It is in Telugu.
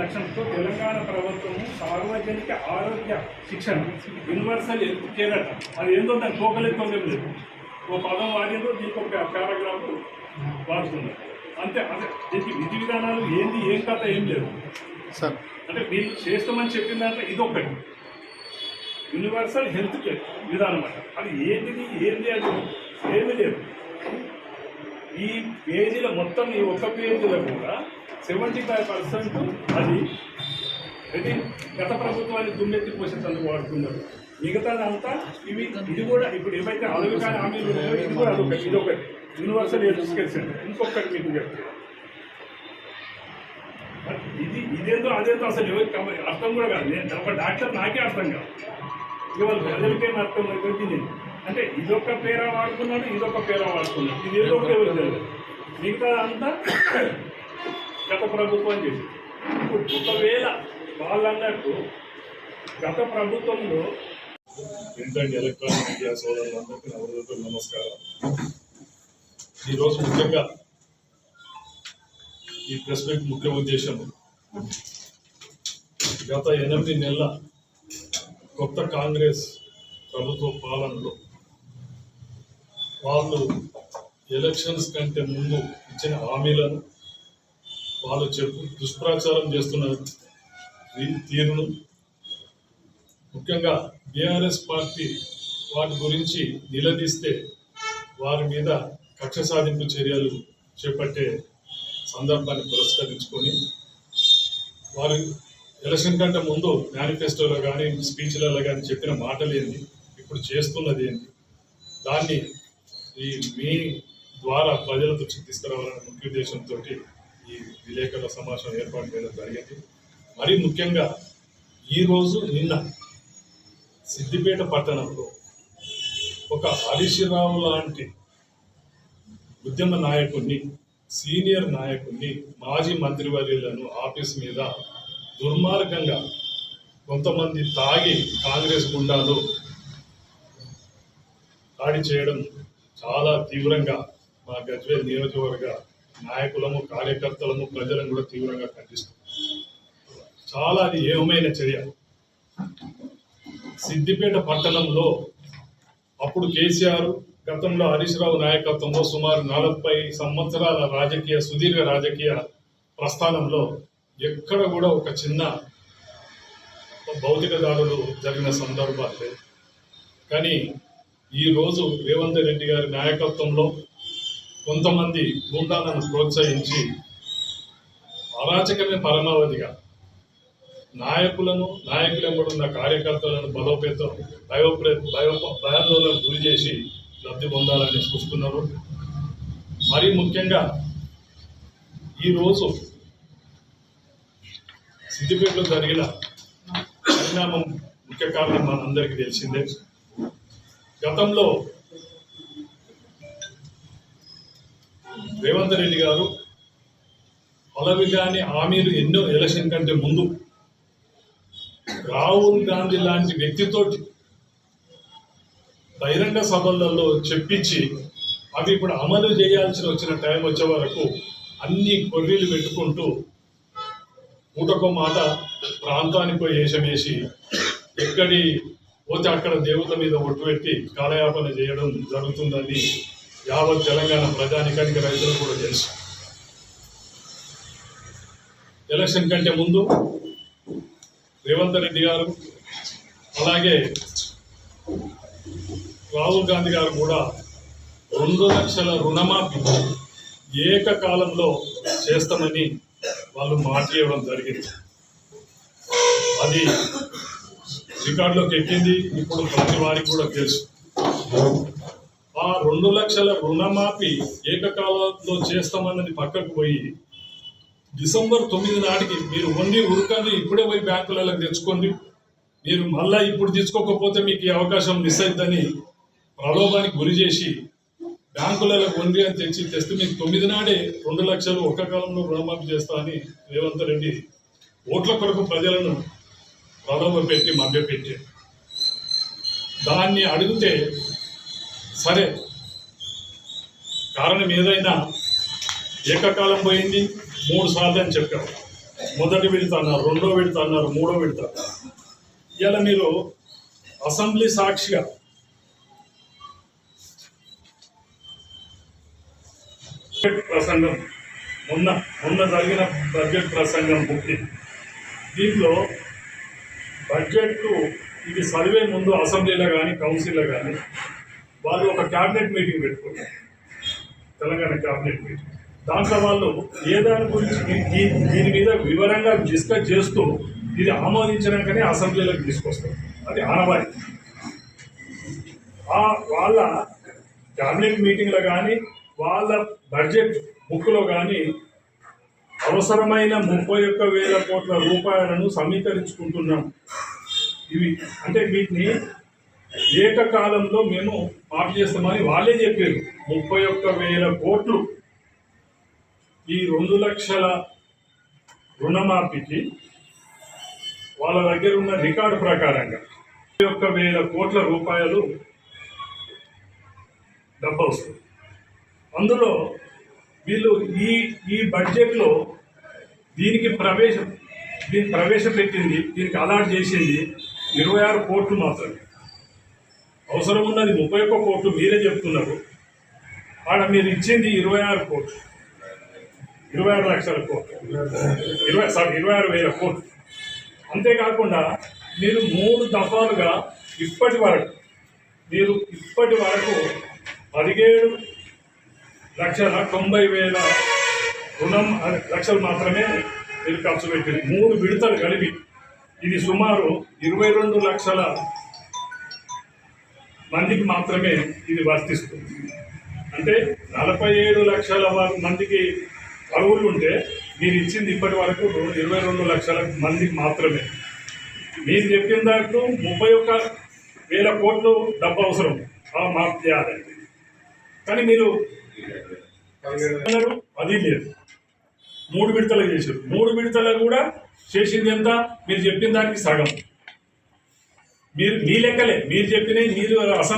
లక్ష్యంతో తెలంగాణ ప్రభుత్వము సార్వజనిక ఆరోగ్య శిక్షణ యూనివర్సల్ అట అది ఏందో దాని తోకలెత్తం లేదు ఓ పదం వాడిందో దీనికి ఒక పారాగ్రాఫ్ వాడుతున్నారు. అంతే అదే దీనికి విధి విధానాలు ఏంది ఏం కథ ఏం లేదు. సార్. అంటే వీళ్ళు చేస్తామని చెప్పిన దాంట్లో ఇదొకటి యూనివర్సల్ హెల్త్ కేర్ విధానం అంట అది ఏంటిది ఏంటి అది ఏమి లేదు. ఈ పేజీల మొత్తం ఈ ఒక్క పేజీలో కూడా సెవెంటీ ఫైవ్ పర్సెంట్ అది ఇది గత ప్రభుత్వాన్ని దుమ్మెత్తి పోసేందుకు వాడుతున్నారు. మిగతాదంతా ఇవి ఇది కూడా ఇప్పుడు ఏవైతే అలవికాని హామీలు ఉన్నాయో ఇది కూడా అదొకటి ఇదొకటి యూనివర్సల్ ఎడ్యుకేషన్ సెంటర్. ఇంకొకటి మీకు చెప్తాను ఇది ఇదేందో అదేందో అసలు ఎవరికి అర్థం కూడా కాదు. నేను ఒక డాక్టర్ నాకే అర్థం కాదు. ఇవాళ ప్రజలకే నష్టం అవుతుంది అంటే ఇదొక పేర వాడుకున్నాడు ఇదొక పేర వాడుకున్నాడు. ఇది ఏదో ఒకటి ఎవరు మిగతా అంతా గత ప్రభుత్వం చేసి ఇప్పుడు ఒకవేళ వాళ్ళు అన్నట్టు గత ప్రభుత్వంలో ఏంటంటే ఎలక్ట్రానిక్ మీడియా సోదరులందరికీ నా నమస్కారం. ఈరోజు ముఖ్యంగా ఈ ప్రెస్ మీట్ ముఖ్య ఉద్దేశం. గత ఎనిమిది నెలల కొత్త కాంగ్రెస్ ప్రభుత్వ పాలనలో వాళ్ళు ఎలక్షన్స్ కంటే ముందు ఇచ్చిన హామీలను వాళ్ళు చెప్పు దుష్ప్రచారం చేస్తున్న తీరును. ముఖ్యంగా బీఆర్ఎస్ పార్టీ వాటి గురించి నిలదీస్తే వారి మీద కక్ష సాధింపు చర్యలు చేపట్టే సందర్భాన్ని పురస్కరించుకొని వారు ఎలక్షన్ కంటే ముందు మేనిఫెస్టోలో కానీ స్పీచ్లలో కానీ చెప్పిన మాటలు ఏంది? ఇప్పుడు చేస్తున్నది ఏంది? దాన్ని ఈ మీ ద్వారా ప్రజల దృష్టికి తీసుకురావాలనే ముఖ్య ఉద్దేశంతో ఈ విలేకరుల సమావేశం ఏర్పాటు చేయడం జరిగింది. మరీ ముఖ్యంగా ఈరోజు నిన్న సిద్దిపేట పట్టణంలో ఒక హరీశ్రావు లాంటి ఉద్యమ నాయకుడిని సీనియర్ నాయకుడిని మాజీ మంత్రివర్యులను ఆఫీస్ మీద దుర్మార్గంగా కొంతమంది తాగి కాంగ్రెస్ గుండాలు దాడి చేయడం చాలా తీవ్రంగా మా గజ్వేల్ నియోజకవర్గ నాయకులము కార్యకర్తలము ప్రజలను కూడా తీవ్రంగా ఖండిస్తున్నాం చాలా అది ఏమైన చర్య. సిద్దిపేట పట్టణంలో అప్పుడు కేసీఆర్ గతంలో హరీష్ రావు నాయకత్వంలో సుమారు నలభై సంవత్సరాల రాజకీయ సుదీర్ఘ రాజకీయ ప్రస్థానంలో ఎక్కడ కూడా ఒక చిన్న భౌతిక దాడులు జరిగిన సందర్భాలు. లేదు కానీ ఈరోజు రేవంత్ రెడ్డి గారి నాయకత్వంలో కొంతమంది గుండాలను ప్రోత్సహించి అరాచకమే పరమావధిగా నాయకులను నాయకులెంబడున్న కార్యకర్తలను బలోపేతం భయోప్రే భయో భయాందోళనకు గురి చేసి లబ్ధి పొందాలని చూస్తున్నారు. మరీ ముఖ్యంగా ఈరోజు సిద్దిపేటలో జరిగిన పరిణామం ముఖ్య కారణం మనందరికీ తెలిసిందే. గతంలో రేవంత్ రెడ్డి గారు పలవి కానీ హామీలు ఎన్నో ఎలక్షన్ కంటే ముందు రాహుల్ గాంధీ లాంటి వ్యక్తితోటి బహిరంగ సభలలో చెప్పించి అవి ఇప్పుడు అమలు చేయాల్సి వచ్చిన టైం వచ్చే వరకు అన్ని కొర్రీలు పెట్టుకుంటూ పూటకో మాట ప్రాంతానికి వేషం వేసి ఎక్కడి పోతే అక్కడ దేవత మీద ఒట్టు పెట్టి కాలయాపన చేయడం జరుగుతుందని యావత్ తెలంగాణ ప్రజానికానికి రైతులు కూడా తెలుసు. ఎలక్షన్ కంటే ముందు రేవంత్ రెడ్డి గారు అలాగే రాహుల్ గాంధీ గారు కూడా రెండు లక్షల రుణమాఫీ ఏకకాలంలో చేస్తామని వాళ్ళు మాట ఇవ్వడం జరిగింది. అది రికార్డులోకి ఎక్కింది ఇప్పుడు ప్రతి వారికి కూడా తెలుసు. ఆ రెండు లక్షల రుణమాఫీ ఏకకాలంలో చేస్తామన్నది పక్కకు పోయి డిసెంబర్ తొమ్మిది నాటికి మీరు ఓన్లీ ఉరకండి ఇప్పుడే పోయి బ్యాంకులలో తెచ్చుకోండి. మీరు మళ్ళా ఇప్పుడు తీసుకోకపోతే మీకు ఈ అవకాశం మిస్ అవుతుందని ప్రలోభానికి గురి చేసి బ్యాంకులలో ఉంది అని తెచ్చి తెస్తే మీకు తొమ్మిది నాడే రెండు లక్షలు ఒక్క కాలంలో రుణమాఫీ చేస్తా అని రేవంత్ రెడ్డి ఓట్ల కొరకు ప్రజలను ప్రలోభ పెట్టి మభ్యపెట్టి దాన్ని అడిగితే సరే కారణం ఏదైనా ఏకకాలం పోయింది మూడు సార్లు అని చెప్పారు మొదటి విడత అన్నారు రెండో విడత అన్నారు మూడో విడత ఇలా మీరు అసెంబ్లీ సాక్షిగా ప్రసంగం మొన్న మొన్న జరిగిన బడ్జెట్ ప్రసంగం ముక్తి దీంట్లో బడ్జెట్ ఇది సర్వే ముందు అసెంబ్లీలో కానీ కౌన్సిల్లో కానీ వాళ్ళు ఒక క్యాబినెట్ మీటింగ్ పెట్టుకుంటారు తెలంగాణ క్యాబినెట్ మీటింగ్. దాంట్లో వాళ్ళు ఏ దాని గురించి దీని మీద వివరంగా డిస్కస్ చేస్తూ ఇది ఆమోదించడానికనే అసెంబ్లీలోకి తీసుకొస్తారు. అది ఆనవాయి ఆ వాళ్ళ క్యాబినెట్ మీటింగ్లో కానీ వాళ్ళ బడ్జెట్ బుక్లో కానీ అవసరమైన ముప్పై ఒక్క వేల కోట్ల రూపాయలను సమీకరించుకుంటున్నాం. ఇవి అంటే వీటిని ఏకకాలంలో మేము మాఫీ చేస్తామని వాళ్ళే చెప్పారు. ముప్పై ఒక్క వేల కోట్లు ఈ రెండు లక్షల రుణమాఫీకి వాళ్ళ దగ్గర ఉన్న రికార్డు ప్రకారంగా ముప్పై ఒక్క వేల కోట్ల రూపాయలు డబ్బు వస్తుంది. అందులో వీళ్ళు ఈ ఈ బడ్జెట్లో దీనికి ప్రవేశం దీన్ని ప్రవేశపెట్టింది దీనికి అలాట్ చేసింది ఇరవై ఆరు కోట్లు మాత్రమే. అవసరం ఉన్నది ముప్పై ఒక్క కోట్లు మీరే చెప్తున్నారు. ఆడ మీరు ఇచ్చింది ఇరవై ఆరు కోట్లు. ఇరవై ఆరు లక్షల కోట్లు. ఇరవై సారీ ఇరవై ఆరు వేల కోట్లు. అంతేకాకుండా మీరు మూడు దఫాలుగా ఇప్పటి వరకు మీరు ఇప్పటి వరకు పదిహేడు లక్షల తొంభై వేల రుణం లక్షలు మాత్రమే మీరు ఖర్చు పెట్టింది. మూడు విడతలు కలిపి ఇది సుమారు ఇరవై రెండు లక్షల మందికి మాత్రమే ఇది వర్తిస్తుంది. అంటే నలభై ఏడు లక్షల మందికి అరువులు ఉంటే మీరు ఇచ్చింది ఇప్పటి వరకు ఇరవై రెండు లక్షల మందికి మాత్రమే. మీరు చెప్పిన దాంట్లో ముప్పై ఒక్క వేల కోట్లు డబ్బు అవసరం. ఆ మాఫ్ చేయాలండి కానీ మీరు అది లేదు. మూడు విడతలు చేశారు. మూడు విడతలు కూడా చేసింది ఎంత? మీరు చెప్పిన దానికి సగం. మీరు మీ లెక్కలే. మీరు చెప్పినవి మీరు అసలు